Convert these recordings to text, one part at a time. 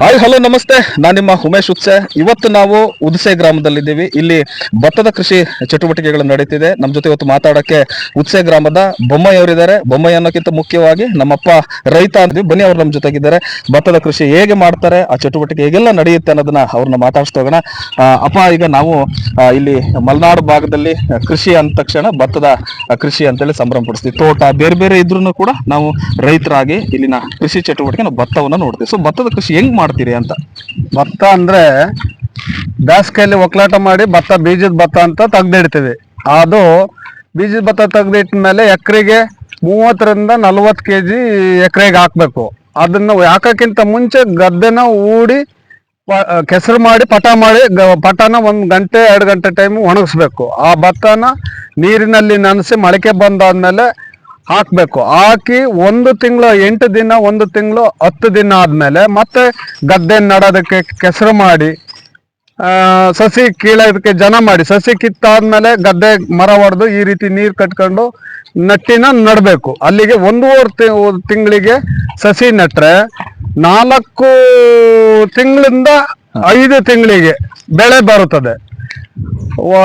Hi, hello, ನಮಸ್ತೆ. ನಾನು ನಿಮ್ಮ ಉಮೇಶ್ ಉತ್ಸೆ ಇವತ್ತು ನಾವು ಉದ್ಸೆ ಗ್ರಾಮದಲ್ಲಿದ್ದೀವಿ. ಇಲ್ಲಿ ಭತ್ತದ ಕೃಷಿ ಚಟುವಟಿಕೆಗಳು ನಡೀತಿದೆ. ನಮ್ಮ ಜೊತೆ ಇವತ್ತು ಮಾತಾಡಕ್ಕೆ ಉತ್ಸೆ ಗ್ರಾಮದ ಬೊಮ್ಮಯ್ಯ ಅವರಿದ್ದಾರೆ ಬೊಮ್ಮಯ್ಯ ಅನ್ನೋಕ್ಕಿಂತ ಮುಖ್ಯವಾಗಿ ನಮ್ಮಪ್ಪ ರೈತ ಅಂದ್ವಿ ಬನ್ನಿ, ಅವ್ರು ನಮ್ಮ ಜೊತೆಗಿದ್ದಾರೆ. ಭತ್ತದ ಕೃಷಿ ಹೇಗೆ ಮಾಡ್ತಾರೆ, ಆ ಚಟುವಟಿಕೆ ಹೇಗೆಲ್ಲ ನಡೆಯುತ್ತೆ ಅನ್ನೋದನ್ನ ಅವ್ರನ್ನ ಮಾತಾಡಿಸ್ತಾ ಹೋಗೋಣ. ಅಪ್ಪ, ಈಗ ನಾವು ಇಲ್ಲಿ ಮಲೆನಾಡು ಭಾಗದಲ್ಲಿ ಕೃಷಿ ಅಂದ ತಕ್ಷಣ ಭತ್ತದ ಕೃಷಿ ಅಂತೇಳಿ ಸಂಭ್ರಮ ಪಡಿಸ್ತೀವಿ ತೋಟ, ಬೇರೆ ಬೇರೆ ಇದ್ರೂ ಕೂಡ ನಾವು ರೈತರಾಗಿ ಇಲ್ಲಿನ ಕೃಷಿ ಚಟುವಟಿಕೆ, ನಾವು ಭತ್ತವನ್ನ ನೋಡ್ತೀವಿ. ಸೊ ಭತ್ತದ ಕೃಷಿ ಹೆಂಗ್ ಮಾಡ್ತೀರಿ? ಅಂತ. ಭತ್ತ ಅಂದ್ರೆ ಬೇಸಿಗೆಯಲ್ಲಿ ಒಕ್ಕಲಾಟ ಮಾಡಿ ಭತ್ತ ಬೀಜದ ಭತ್ತ ಅಂತ ತೆಗ್ದಿಡ್ತೀವಿ. ಅದು ಬೀಜದ ಭತ್ತ ತೆಗ್ದಿಟ್ಟ ಮೇಲೆ ಎಕರೆಗೆ ಮೂವತ್ತರಿಂದ ನಲ್ವತ್ತು ಕೆ ಜಿ ಎಕರೆಗೆ ಹಾಕ್ಬೇಕು. ಅದನ್ನ ಹಾಕಕ್ಕಿಂತ ಮುಂಚೆ ಗದ್ದೆನ ಊಡಿ ಕೆಸರು ಮಾಡಿ ಪಟ ಮಾಡಿ ಪಟನ ಒಂದು ಗಂಟೆ, ಎರಡು ಗಂಟೆ ಟೈಮ್ ಒಣಗಿಸ್ಬೇಕು. ಆ ಭತ್ತನ ನೀರಿನಲ್ಲಿ ನೆನೆಸಿ ಮೊಳಕೆ ಬಂದಾದ್ಮೇಲೆ ಹಾಕ್ಬೇಕು. ಹಾಕಿ ಒಂದು ತಿಂಗಳು, ಎಂಟು ದಿನ, ಒಂದು ತಿಂಗಳು, ಹತ್ತು ದಿನ ಆದಮೇಲೆ ಮತ್ತೆ ಗದ್ದೆ ನಡೋದಕ್ಕೆ ಕೆಸರು ಮಾಡಿ ಸಸಿ ಕೀಳೋದಕ್ಕೆ ಜನ ಮಾಡಿ, ಸಸಿ ಕಿತ್ತಾದ್ಮೇಲೆ ಗದ್ದೆ ಮರ ಹೊಡೆದು ಈ ರೀತಿ ನೀರು ಕಟ್ಕೊಂಡು ನಟ್ಟಿನ ನಡಬೇಕು. ಅಲ್ಲಿಗೆ ಒಂದೂವರೆ ತಿಂಗಳಿಗೆ ಸಸಿ ನೆಟ್ರೆ ನಾಲ್ಕು ತಿಂಗಳಿಂದ ಐದು ತಿಂಗಳಿಗೆ ಬೆಳೆ ಬರುತ್ತದೆ.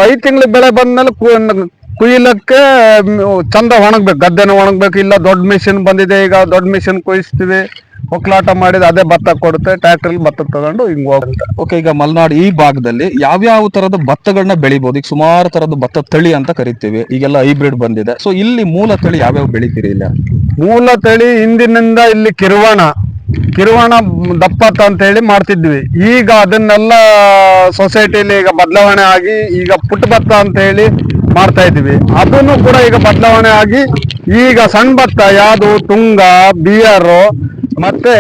ಐದು ತಿಂಗಳಿಗೆ ಬೆಳೆ ಬಂದ್ಮೇಲೆ ಕುಯ್ಲಕ್ಕೆ ಚಂದ ಒಣಗ್ಬೇಕು ಗದ್ದೆನ ಒಣಗ್ಬೇಕು ಇಲ್ಲ ದೊಡ್ಡ ಮಿಷಿನ್ ಬಂದಿದೆ ಈಗ ದೊಡ್ಡ ಮಿಷಿನ್ ಕುಯಿಸ್ತೀವಿ ಒಕ್ಕಲಾಟ ಮಾಡಿದ ಅದೇ ಭತ್ತ ಕೊಡುತ್ತೆ ಟ್ರ್ಯಾಕ್ಟರ್ ಭತ್ತ ತಗೊಂಡು ಹಿಂಗ್ ಹೋಗುತ್ತೆ. ಓಕೆ ಈಗ ಮಲ್ನಾಡು ಈ ಭಾಗದಲ್ಲಿ ಯಾವ್ಯಾವ ತರದ ಭತ್ತಗಳನ್ನ ಬೆಳಿಬಹುದು ಈಗ ಸುಮಾರು ತರದ ಭತ್ತ ತಳಿ ಅಂತ ಕರಿತೀವಿ ಈಗೆಲ್ಲ ಹೈಬ್ರಿಡ್ ಬಂದಿದೆ. ಸೊ ಇಲ್ಲಿ ಮೂಲ ತಳಿ ಯಾವ್ಯಾವ ಬೆಳಿತೀರಿ ಇಲ್ಲ? ಮೂಲ ತಳಿ ಹಿಂದಿನಿಂದ ಇಲ್ಲಿ ಕಿರುವಣ ಕಿರುವಣ ದಪ್ಪತ್ತ ಅಂತ ಹೇಳಿ ಮಾಡ್ತಿದ್ವಿ. ಈಗ ಅದನ್ನೆಲ್ಲ ಸೊಸೈಟಿಲಿ ಈಗ ಬದಲಾವಣೆ ಆಗಿ ಈಗ ಪುಟ್ಟ ಭತ್ತ ಅಂತ ಹೇಳಿ ಮಾಡ್ತಾ ಇದ್ದೀವಿ. ಅದನ್ನು ಕೂಡ ಈಗ ಬದಲಾವಣೆ ಆಗಿ ಈಗ ಸಣ್ಣ ಭತ್ತ ಯಾವುದು ತುಂಗ, ಬಿಯರ್ ಮತ್ತೆ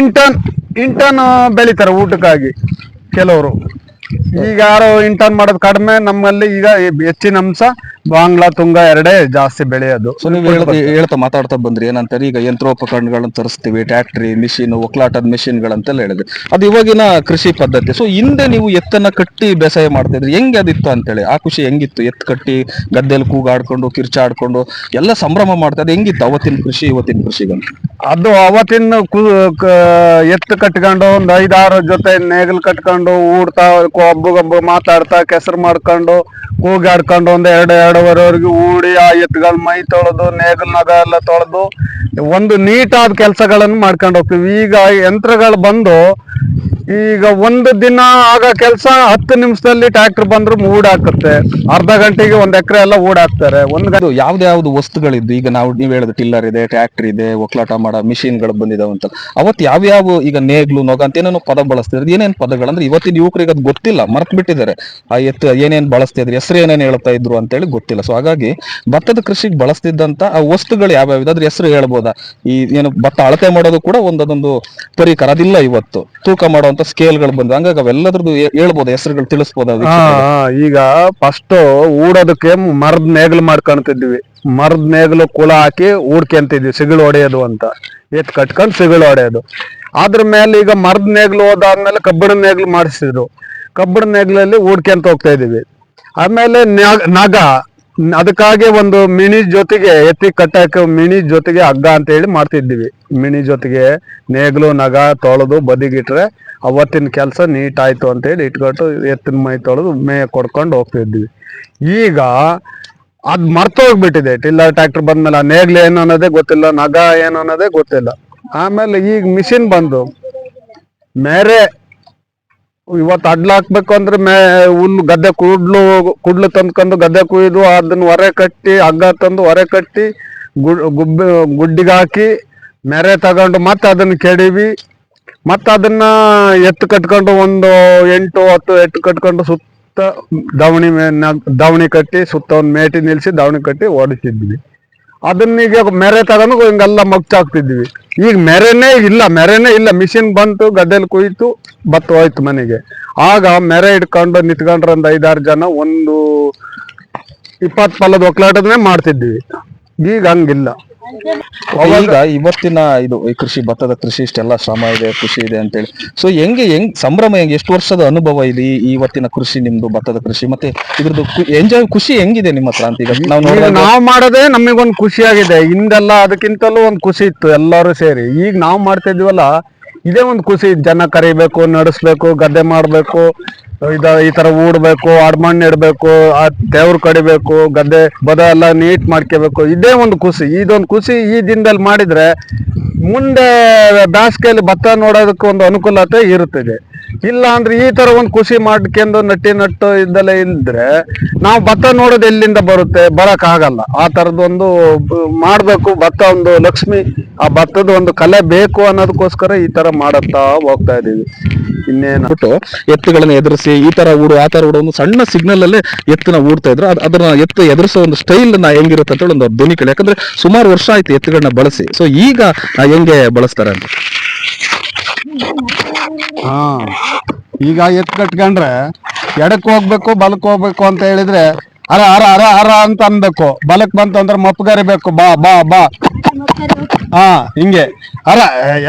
ಇಂಟರ್ನ್ ಇಂಟರ್ನ್ ಬೆಳಿತಾರೆ ಊಟಕ್ಕಾಗಿ ಕೆಲವರು. ಈಗ ಯಾರು ಇಂಟರ್ನ್ ಮಾಡೋದು ಕಡಿಮೆ, ನಮ್ಮಲ್ಲಿ ಈಗ ಹೆಚ್ಚಿನ ಅಂಶ ಬಾಂಗ್ಲಾ ತುಂಗ ಎರಡೇ ಜಾಸ್ತಿ ಬೆಳೆಯೋದು. ಸೊ ನೀವು ಹೇಳ್ತಾ ಮಾತಾಡ್ತಾ ಬಂದ್ರಿ, ಏನಂತಾರೆ, ಈಗ ಯಂತ್ರೋಪಕರಣಗಳನ್ನ ತರಿಸ್ತೀವಿ, ಟ್ಯಾಕ್ಟ್ರಿ, ಮಿಷಿನ್, ಒಕ್ಕಲಾಟದ ಮಿಷಿನ್ಗಳಂತೆಲ್ಲ ಹೇಳಿದ್ರಿ. ಅದು ಇವಾಗಿನ ಕೃಷಿ ಪದ್ಧತಿ. ಸೊ ಹಿಂದೆ ನೀವು ಎತ್ತನ್ನ ಕಟ್ಟಿ ಬೇಸಾಯ ಮಾಡ್ತಾ ಇದ್ರಿ, ಹೆಂಗೆ ಅದಿತ್ತು ಅಂತೇಳಿ? ಆ ಖುಷಿ ಹೆಂಗಿತ್ತು? ಎತ್ತು ಕಟ್ಟಿ, ಗದ್ದೆಲಿ ಕೂಗಾಡ್ಕೊಂಡು, ಕಿರ್ಚಾಡ್ಕೊಂಡು, ಎಲ್ಲ ಸಂಭ್ರಮ ಮಾಡ್ತಾ ಇದ್ರೆ, ಹೆಂಗಿತ್ತು ಅವತ್ತಿನ ಕೃಷಿ, ಇವತ್ತಿನ ಕೃಷಿಗಂತ? ಅದು ಅವತ್ತಿನ ಎತ್ತು ಕಟ್ಕೊಂಡು, ಒಂದು ಐದಾರು ಜೊತೆ ನೇಗಿಲು ಕಟ್ಕೊಂಡು, ಊಡ್ತಾ ಒಬ್ಬಗೊಬ್ಬ ಮಾತಾಡ್ತಾ, ಕೆಸರು ಮಾಡ್ಕೊಂಡು, ಕೂಗಾಡ್ಕೊಂಡು, ಒಂದು ಎರಡು, ಎರಡೂವರೆವರೆಗೆ ಊಡಿ ಆ ಎತ್ತುಗಳ ಮೈ ತೊಳೆದು, ನೇಗಲ್ ನಗ ಎಲ್ಲ ತೊಳೆದು, ಒಂದು ನೀಟಾದ ಕೆಲಸಗಳನ್ನು ಮಾಡ್ಕೊಂಡು ಹೋಗ್ತೀವಿ. ಈಗ ಯಂತ್ರಗಳು ಬಂದು ಈಗ ಒಂದು ದಿನ ಆಗ ಕೆಲಸ ಹತ್ತು ನಿಮಿಷದಲ್ಲಿ ಟ್ರ್ಯಾಕ್ಟರ್ ಬಂದ್ರು ಊಡ್ ಹಾಕುತ್ತೆ. ಅರ್ಧ ಗಂಟೆಗೆ ಒಂದ್ ಎಕರೆ ಎಲ್ಲ ಊಡ್ ಹಾಕ್ತಾರೆ. ಒಂದ್ ಗಂಟೆ ಅದು ಯಾವ್ದು ವಸ್ತುಗಳಿದ್ದು, ಈಗ ನಾವು ನೀವು ಹೇಳಿದ ಟಿಲ್ಲರ್ ಇದೆ, ಟ್ರ್ಯಾಕ್ಟರ್ ಇದೆ ಒಕ್ಲಾಟ ಮಾಡೋ, ಮಿಷಿನ್ಗಳು ಬಂದಿದಾವೆ ಅಂತ. ಅವತ್ತು ಯಾವ ಈಗ ನೇಗ್ಲು, ನೊಗ ಅಂತ ಏನೇನೋ ಪದ ಬಳಸ್ತಿದ್ರು. ಏನೇನ್ ಪದಗಳಂದ್ರೆ ಇವತ್ತಿನ ಯುವಕರಿಗೆ ಅದು ಗೊತ್ತಿಲ್ಲ, ಮರ್ತ್ ಬಿಟ್ಟಿದ್ದಾರೆ. ಆ ಎತ್ತು ಏನೇನ್ ಬಳಸ್ತಾ ಇದ್ರು, ಹೆಸರು ಏನೇನ್ ಹೇಳ್ತಾ ಇದ್ರು ಅಂತ ಹೇಳಿ ಗೊತ್ತಿಲ್ಲ. ಸೊ ಹಾಗಾಗಿ ಭತ್ತದ ಕೃಷಿಗೆ ಬಳಸ್ತಿದ್ದಂತ ಆ ವಸ್ತುಗಳು ಯಾವ್ಯಾವ ಅದ್ರ ಹೆಸರು ಹೇಳ್ಬೋದಾ? ಈ ಏನು ಭತ್ತ ಅಳತೆ ಮಾಡೋದು ಕೂಡ ಒಂದೊಂದು ಪರಿಕರ, ಅದಿಲ್ಲ ಇವತ್ತು. ತೂಕ ಮಾಡುವಂತ ಸ್ಕೇಲ್ಗಳು ಬಂದು ಹಂಗಾಗಿ ಅವೆಲ್ಲದ್ರದ್ದು ಹೇಳ್ಬೋದು, ಹೆಸರುಗಳು ತಿಳಿಸ್ಬೋದು ಈಗ ಫಸ್ಟ್ ಊಡೋದಕ್ಕೆ ಮರದ ನೇಗಿಲು ಮಾಡ್ಕೊಂತಿದ್ವಿ. ಮರದ ನೇಗಿಲು ಕುಳ ಹಾಕಿ ಊಡ್ಕೊಂತಿದ್ವಿ ಸಿಗಿಳು ಹೊಡೆಯೋದು ಅಂತ. ಎತ್ ಕಟ್ಕೊಂಡು ಸಿಗಳು ಹೊಡೆಯೋದು. ಅದ್ರ ಮೇಲೆ ಈಗ ಮರದ ನೇಗಿಲು ಹೋದಾದ್ಮೇಲೆ ಕಬ್ಬಿಣ ನೇಗಿಲು ಮಾಡಿಸಿದ್ರು. ಕಬ್ಬಿಣ ನೇಗಲಲ್ಲಿ ಊಡ್ಕೊಂತ ಹೋಗ್ತಾ ಇದೀವಿ ಆಮೇಲೆ ನಗ. ಅದಕ್ಕಾಗಿ ಒಂದು ಮಿನಿ ಜೊತೆಗೆ ಎತ್ತಿ ಕಟ್ಟಕ್ಕೆ ಮಿನಿ ಜೊತೆಗೆ ಹಗ್ಗ ಅಂತ ಹೇಳಿ ಮಾಡ್ತಿದ್ವಿ ಮಿನಿ ಜೊತೆಗೆ ನೇಗ್ಲು, ನಗ ತೊಳೆದು ಬದಿಗಿಟ್ರೆ ಅವತ್ತಿನ ಕೆಲಸ ನೀಟ್ ಆಯ್ತು ಅಂತ ಹೇಳಿ ಇಟ್ಕೊಟ್ಟು ಎತ್ತಿನ ಮೈ ತೊಳೆದು ಮೇಯ ಕೊಡ್ಕೊಂಡು ಹೋಗ್ತಿದ್ವಿ. ಈಗ ಅದ್ ಮರ್ತೋಗ್ಬಿಟ್ಟಿದೆ ಟಿಲ್ಲರ್ ಟ್ರ್ಯಾಕ್ಟರ್ ಬಂದ್ಮೇಲೆ ಆ ನೇಗ್ಲು ಏನು ಅನ್ನೋದೇ ಗೊತ್ತಿಲ್ಲ, ನಗ ಏನು ಅನ್ನೋದೇ ಗೊತ್ತಿಲ್ಲ. ಆಮೇಲೆ ಈಗ ಮಿಷಿನ್ ಬಂದು, ಮೇರೆ ಇವತ್ತು ಅಡ್ಲ ಹಾಕ್ಬೇಕು ಅಂದ್ರೆ ಮೇ ಹುಲ್ಲು ಗದ್ದೆ ಕುಡ್ಲು ಕುಡ್ಲು ತಂದ್ಕೊಂಡು ಗದ್ದೆ ಕುಯ್ದು ಅದನ್ನ ಹೊರೆ ಕಟ್ಟಿ, ಹಗ್ಗ ತಂದು ಹೊರೆ ಕಟ್ಟಿ ಗುಬ್ಬ, ಗುಡ್ಡಿಗೆ ಹಾಕಿ ಮೆರೆ ತಗೊಂಡು ಮತ್ತೆ ಅದನ್ನ ಕೆಡಿವಿ. ಮತ್ತೆ ಅದನ್ನ ಎತ್ತು ಕಟ್ಕೊಂಡು ಒಂದು ಎಂಟು, ಹತ್ತು ಎತ್ತು ಕಟ್ಕೊಂಡು ಸುತ್ತ ದವಣಿ ದವಣಿ ಕಟ್ಟಿ ಸುತ್ತ ಒಂದು ಮೇಟಿ ನಿಲ್ಸಿ ದವಣಿ ಕಟ್ಟಿ ಓಡಿಸಿದ್ವಿ. ಅದನ್ನ ಈಗ ಮೆರೆ ತಗೊಂಡು ಹಿಂಗೆಲ್ಲ ಮಗ್ಚಾಕ್ತಿದ್ವಿ. ಈಗ ಮೆರೆನೇ ಇಲ್ಲ ಮೆರೆನೇ ಇಲ್ಲ. ಮಿಷಿನ್ ಬಂತು, ಗದ್ದೆಲಿ ಕುಯ್ತು ಬತ್ತು ಹೋಯ್ತು ಮನೆಗೆ. ಆಗ ಮೆರೆ ಇಟ್ಕೊಂಡು ನಿಂತ್ಕೊಂಡ್ರೆ ಒಂದು ಐದಾರು ಜನ ಒಂದು ಇಪ್ಪತ್ತು ಫಲದ ಒಕ್ಕಲಾಟದನ್ನೇ ಮಾಡ್ತಿದ್ವಿ. ಈಗ ಹಂಗಿಲ್ಲ. ಈಗ ಇವತ್ತಿನ ಇದು ಈ ಕೃಷಿ ಭತ್ತದ ಕೃಷಿ ಇಷ್ಟೆಲ್ಲ ಶ್ರಮ ಇದೆ ಕೃಷಿ ಇದೆ ಅಂತೇಳಿ. ಸೊ ಹೆಂಗೆ ಹೆಂಗ್ ಸಂಭ್ರಮ ಹೆಂಗ್ ಎಷ್ಟು ವರ್ಷದ ಅನುಭವ ಇಲ್ಲಿ ಇವತ್ತಿನ ಕೃಷಿ ನಿಮ್ದು ಭತ್ತದ ಕೃಷಿ? ಮತ್ತೆ ಇದ್ರದ್ದು ಎಂಜಾಯ್ ಖುಷಿ ಹೆಂಗಿದೆ ನಿಮ್ಮ ಹತ್ರ ಅಂತ ಈಗ ನಾವು ನೋಡಿದಾಗ? ನಾವು ಮಾಡೋದೇ ನಮಗೊಂದು ಖುಷಿಯಾಗಿದೆ ಹಿಂದೆಲ್ಲ ಅದಕ್ಕಿಂತಲೂ ಒಂದು ಖುಷಿ ಇತ್ತು ಎಲ್ಲರೂ ಸೇರಿ. ಈಗ ನಾವು ಮಾಡ್ತಾ ಇದೀವಲ್ಲ ಇದೇ ಒಂದು ಖುಷಿ ಜನ ಕರಿಬೇಕು ನಡೆಸ್ಬೇಕು ಗದ್ದೆ ಮಾಡ್ಬೇಕು. ಇದ ಈ ತರ ಊಡ್ಬೇಕು, ಅಡ್ಮಣ್ಣು ಇಡ್ಬೇಕು, ಆ ದೇವ್ರು ಕಡಿಬೇಕು, ಗದ್ದೆ, ಬದ ಎಲ್ಲ ನೀಟ್ ಮಾಡ್ಕೋಬೇಕು. ಇದೇ ಒಂದು ಖುಷಿ. ಇದೊಂದು ಖುಷಿ ಈ ದಿನದಲ್ಲಿ ಮಾಡಿದ್ರೆ ಮುಂದೆ ಬೇಸಿಗೆಯಲ್ಲಿ ಭತ್ತ ನೋಡೋದಕ್ಕೆ ಒಂದು ಅನುಕೂಲತೆ ಇರುತ್ತದೆ. ಇಲ್ಲ ಅಂದ್ರೆ ಈ ತರ ಒಂದು ಖುಷಿ ಮಾಡ್ಕೊಂಡು ನಟ್ಟಿ ನಟ್ಟು ಇದ್ದಲ್ಲೇ ಇದ್ರೆ ನಾವು ಭತ್ತ ನೋಡೋದು ಎಲ್ಲಿಂದ ಬರುತ್ತೆ, ಬರಕ್ ಆಗಲ್ಲ. ಆ ತರದೊಂದು ಮಾಡ್ಬೇಕು, ಭತ್ತ ಒಂದು ಲಕ್ಷ್ಮಿ, ಆ ಭತ್ತದ ಒಂದು ಕಲೆ ಬೇಕು ಅನ್ನೋದಕ್ಕೋಸ್ಕರ ಈ ತರ ಮಾಡತ್ತಾ ಹೋಗ್ತಾ ಇದೀವಿ. ಇನ್ನೇನು? ಬಿಟ್ಟು ಎತ್ತುಗಳನ್ನ ಎದುರಿಸಿ, ಈ ತರ ಊಡು ಆ ತರ ಊಡು ಒಂದು ಸಣ್ಣ ಸಿಗ್ನಲ್ ಅಲ್ಲೇ ಎತ್ತನ್ನ ಊಡ್ತಾ ಇದ್ರು. ಅದ್- ಅದನ್ನ ಎತ್ತು ಎದುರಿಸೋ ಒಂದು ಸ್ಟೈಲ್ನ ಹೆಂಗಿರುತ್ತೆ ಅಂತ ಹೇಳಿ ಒಂದು ಧ್ವನಿ ಕೇಳಿ ಯಾಕಂದ್ರೆ ಸುಮಾರು ವರ್ಷ ಆಯ್ತು ಎತ್ತುಗಳನ್ನ ಬಳಸಿ. ಸೊ ಈಗ ಹೆಂಗೆ ಬಳಸ್ತಾರೆ ಅಂತ? ಈಗ ಎತ್ ಕಟ್ಕೊಂಡ್ರೆ ಎಡಕ್ ಹೋಗ್ಬೇಕು, ಬಲಕ್ ಹೋಗ್ಬೇಕು ಅಂತ ಹೇಳಿದ್ರೆ ಅರ ಅರ ಅರ ಅರ ಅಂತ ಅನ್ಬೇಕು. ಬಲಕ್ ಬಂತಂದ್ರೆ ಮಪ್ಪಗರಿಬೇಕು ಬಾ ಬಾ ಬಾ. ಹಾ, ಹಿಂಗೆ. ಅರ,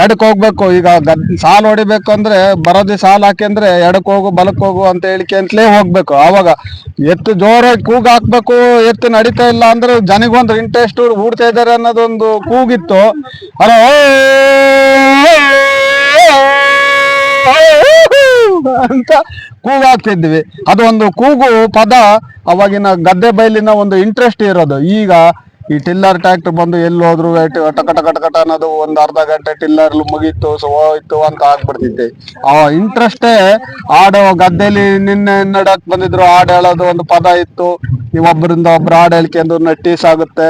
ಎಡಕ್ ಹೋಗ್ಬೇಕು, ಈಗ ಸಾಲ್ ಹೊಡಿಬೇಕು ಅಂದ್ರೆ ಬರೋದಿ ಸಾಲ್ ಹಾಕಿಂದ್ರೆ ಎಡಕ್ ಹೋಗು, ಬಲಕ್ ಹೋಗು ಅಂತ ಹೇಳಿಕೆಂತಲೇ ಹೋಗ್ಬೇಕು. ಅವಾಗ ಎತ್ತು ಜೋರಾಗಿ ಕೂಗ್ ಹಾಕ್ಬೇಕು, ಎತ್ತು ನಡೀತಾ ಇಲ್ಲ ಅಂದ್ರೆ ಜನಗೊಂದು ಇಂಟ್ರೆಸ್ಟ್ ಹೂಡ್ತಾ ಇದಾರೆ ಅನ್ನೋದೊಂದು ಕೂಗಿತ್ತು. ಅರ ಅಂತ ಕೂಗಾಗ್ತಿದ್ವಿ ಅದು ಒಂದು ಕೂಗು ಪದ, ಅವಾಗಿನ ಗದ್ದೆ ಬೈಲಿನ ಒಂದು ಇಂಟ್ರೆಸ್ಟ್ ಇರೋದು. ಈಗ ಈ ಟಿಲ್ಲರ್ ಟ್ಯಾಕ್ಟರ್ ಬಂದು ಎಲ್ಲಿ ಹೋದ್ರು ಟಕ ಟಕ ಅನ್ನೋದು ಒಂದ್ ಅರ್ಧ ಗಂಟೆ ಟಿಲ್ಲರ್ ಮುಗೀತು, ಸೊ ಹೋಯ್ತು ಅಂತ ಆಗ್ಬಿಡ್ತಿದ್ದೆ. ಆ ಇಂಟ್ರೆಸ್ಟೇ ಆಡೋ ಗದ್ದೆಲಿ ನಿನ್ನೆ ನಡಕ್ ಬಂದಿದ್ರು ಹಾಡು ಹೇಳೋದು ಒಂದು ಪದ ಇತ್ತು. ಒಬ್ಬರಿಂದ ಒಬ್ರು ಹಾಡು ಹೇಳ್ಕೊಂಡು ನಟ್ಟಿ ಆಗುತ್ತೆ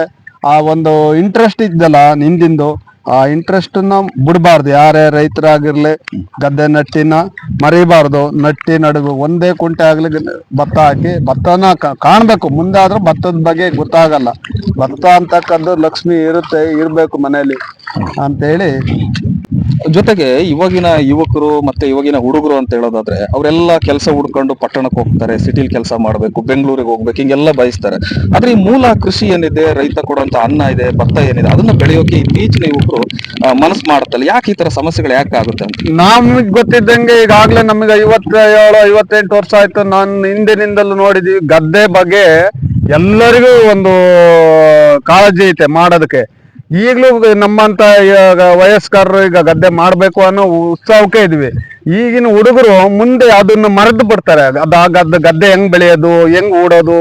ಆ ಒಂದು ಇಂಟ್ರೆಸ್ಟ್ ಇದ್ದಲ್ಲ ನಿಂದಿಂದು. ಆ ಇಂಟ್ರೆಸ್ಟ್ನ ಬಿಡಬಾರ್ದು. ಯಾರೇ ರೈತರಾಗಿರ್ಲಿ, ಗದ್ದೆ ನಟ್ಟಿನ ಮರಿಬಾರ್ದು. ನಟ್ಟಿ ನಡುಗು ಒಂದೇ ಕುಂಟೆ ಆಗ್ಲಿ ಭತ್ತ ಹಾಕಿ, ಭತ್ತನ ಕಾಣ್ಬೇಕು. ಮುಂದೆ ಭತ್ತದ ಬಗ್ಗೆ ಗೊತ್ತಾಗಲ್ಲ. ಭತ್ತ ಅಂತಕ್ಕದ್ದು ಲಕ್ಷ್ಮಿ ಇರುತ್ತೆ, ಇರ್ಬೇಕು ಮನೇಲಿ ಅಂತೇಳಿ ಜೊತೆಗೆ ಇವಾಗಿನ ಯುವಕರು ಮತ್ತೆ ಇವಾಗಿನ ಹುಡುಗರು ಅಂತ ಹೇಳೋದಾದ್ರೆ, ಅವರೆಲ್ಲ ಕೆಲಸ ಹುಡ್ಕೊಂಡು ಪಟ್ಟಣಕ್ಕೆ ಹೋಗ್ತಾರೆ, ಸಿಟಿಲಿ ಕೆಲಸ ಮಾಡಬೇಕು, ಬೆಂಗಳೂರಿಗೆ ಹೋಗ್ಬೇಕು, ಹಿಂಗೆಲ್ಲ ಬಯಸ್ತಾರೆ. ಆದ್ರೆ ಈ ಮೂಲ ಕೃಷಿ ಏನಿದೆ, ರೈತ ಕೊಡುವಂತ ಅನ್ನ ಇದೆ, ಭತ್ತ ಏನಿದೆ, ಅದನ್ನ ಬೆಳೆಯೋಕೆ ಇತ್ತೀಚಿನ ಯುವಕರು ಮನಸ್ಸು ಮಾಡುತ್ತಲ್ಲ ಯಾಕೆ ಈ ತರ ಸಮಸ್ಯೆಗಳು ಯಾಕೆ ಆಗುತ್ತೆ ಅಂತ? ನಮಗ್ ಗೊತ್ತಿದ್ದಂಗೆ ಈಗಾಗ್ಲೇ ನಮಗೆ ಐವತ್ತೇಳು, ಐವತ್ತೆಂಟು ವರ್ಷ ಆಯ್ತು, ನಾನು ಹಿಂದಿನಿಂದಲೂ ನೋಡಿದೀವಿ, ಗದ್ದೆ ಬಗ್ಗೆ ಎಲ್ಲರಿಗೂ ಒಂದು ಕಾಳಜಿ ಐತೆ ಮಾಡೋದಕ್ಕೆ. ಈಗಲೂ ನಮ್ಮಂತ ಈಗ ವಯಸ್ಕರರು ಈಗ ಗದ್ದೆ ಮಾಡಬೇಕು ಅನ್ನೋ ಉತ್ಸಾಹಕ್ಕೆ ಇದ್ವಿ. ಈಗಿನ ಹುಡುಗರು ಮುಂದೆ ಅದನ್ನ ಮರೆತು ಬಿಡ್ತಾರೆ. ಅದು ಆ ಗದ್ದೆ ಗದ್ದೆ ಹೆಂಗ್ ಬೆಳೆಯೋದು, ಹೆಂಗ್ ಓಡೋದು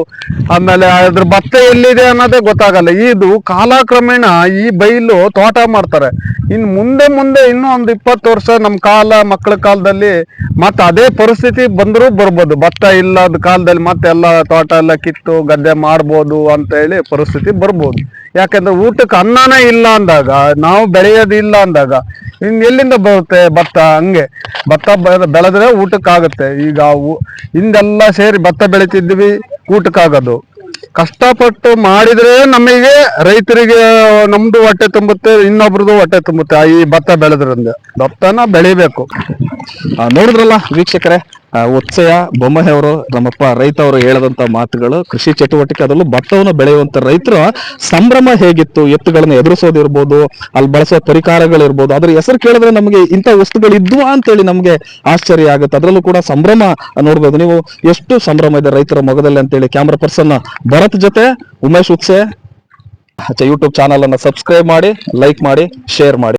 ಆಮೇಲೆ ಅದ್ರ ಭತ್ತ ಎಲ್ಲಿದೆ ಅನ್ನೋದೇ ಗೊತ್ತಾಗಲ್ಲ. ಇದು ಕಾಲಕ್ರಮೇಣ ಈ ಬೈಲು ತೋಟ ಮಾಡ್ತಾರೆ. ಇನ್ ಮುಂದೆ ಮುಂದೆ ಇನ್ನೂ ಒಂದು ಇಪ್ಪತ್ತು ವರ್ಷ ನಮ್ಮ ಕಾಲ ಮಕ್ಕಳ ಕಾಲದಲ್ಲಿ ಮತ್ತೆ ಅದೇ ಪರಿಸ್ಥಿತಿ ಬಂದರೂ ಬರ್ಬೋದು. ಭತ್ತ ಇಲ್ಲದ ಕಾಲದಲ್ಲಿ ಮತ್ತೆ ಎಲ್ಲ ತೋಟ ಎಲ್ಲ ಕಿತ್ತು ಗದ್ದೆ ಮಾಡ್ಬೋದು ಅಂತ ಹೇಳಿ ಪರಿಸ್ಥಿತಿ ಬರ್ಬೋದು. ಯಾಕಂದ್ರೆ ಊಟಕ್ಕೆ ಅನ್ನನೇ ಇಲ್ಲ ಅಂದಾಗ, ನಾವು ಬೆಳೆಯೋದಿಲ್ಲ ಅಂದಾಗ, ಇನ್ ಎಲ್ಲಿಂದ ಬರುತ್ತೆ ಭತ್ತ? ಹಂಗೆ. ಭತ್ತ ಬೆಳೆದ್ರೆ ಊಟಕ್ಕಾಗುತ್ತೆ. ಈಗ ಹಿಂದೆಲ್ಲ ಸೇರಿ ಭತ್ತ ಬೆಳಿತಿದ್ವಿ, ಊಟಕ್ಕಾಗೋದು. ಕಷ್ಟಪಟ್ಟು ಮಾಡಿದ್ರೆ ನಮಗೆ ರೈತರಿಗೆ ನಮ್ದು ಹೊಟ್ಟೆ ತುಂಬುತ್ತೆ ಇನ್ನೊಬ್ರದ್ದು ಹೊಟ್ಟೆ ತುಂಬುತ್ತೆ, ಈ ಭತ್ತ ಬೆಳೆದ್ರಿಂದ. ಭತ್ತನ ಬೆಳಿಬೇಕು. ನೋಡಿದ್ರಲ್ಲ ವೀಕ್ಷಕರೇ? ಆ, ಉತ್ಸಯ ಬೊಮ್ಮಹೆ ಅವರು ನಮ್ಮಪ್ಪ ರೈತ ಅವರು ಹೇಳದಂತ ಮಾತುಗಳು ಕೃಷಿ ಚಟುವಟಿಕೆ ಅದರಲ್ಲೂ ಭತ್ತವನ್ನು ಬೆಳೆಯುವಂತ ರೈತರ ಸಂಭ್ರಮ ಹೇಗಿತ್ತು ಎತ್ತುಗಳನ್ನ ಎದುರಿಸೋದಿರ್ಬೋದು ಅಲ್ಲಿ ಬಳಸೋ ಪರಿಕಾರಗಳಿರ್ಬೋದು ಅದ್ರ ಹೆಸರು ಕೇಳಿದ್ರೆ ನಮಗೆ ಇಂಥ ವಸ್ತುಗಳು ಇದ್ವಾ ಅಂತೇಳಿ ನಮಗೆ ಆಶ್ಚರ್ಯ ಆಗುತ್ತೆ. ಅದರಲ್ಲೂ ಕೂಡ ಸಂಭ್ರಮ ನೋಡ್ಬೋದು. ನೀವು ಎಷ್ಟು ಸಂಭ್ರಮ ಇದೆ ರೈತರ ಮೊಗದಲ್ಲಿ ಅಂತೇಳಿ ಕ್ಯಾಮ್ರಾ ಪರ್ಸನ್ ಭರತ್ ಜೊತೆ ಉಮೇಶ್ ಉತ್ಸೆ. ಯೂಟ್ಯೂಬ್ ಚಾನಲ್ ಅನ್ನ ಸಬ್ಸ್ಕ್ರೈಬ್ ಮಾಡಿ ಲೈಕ್ ಮಾಡಿ ಶೇರ್ ಮಾಡಿ.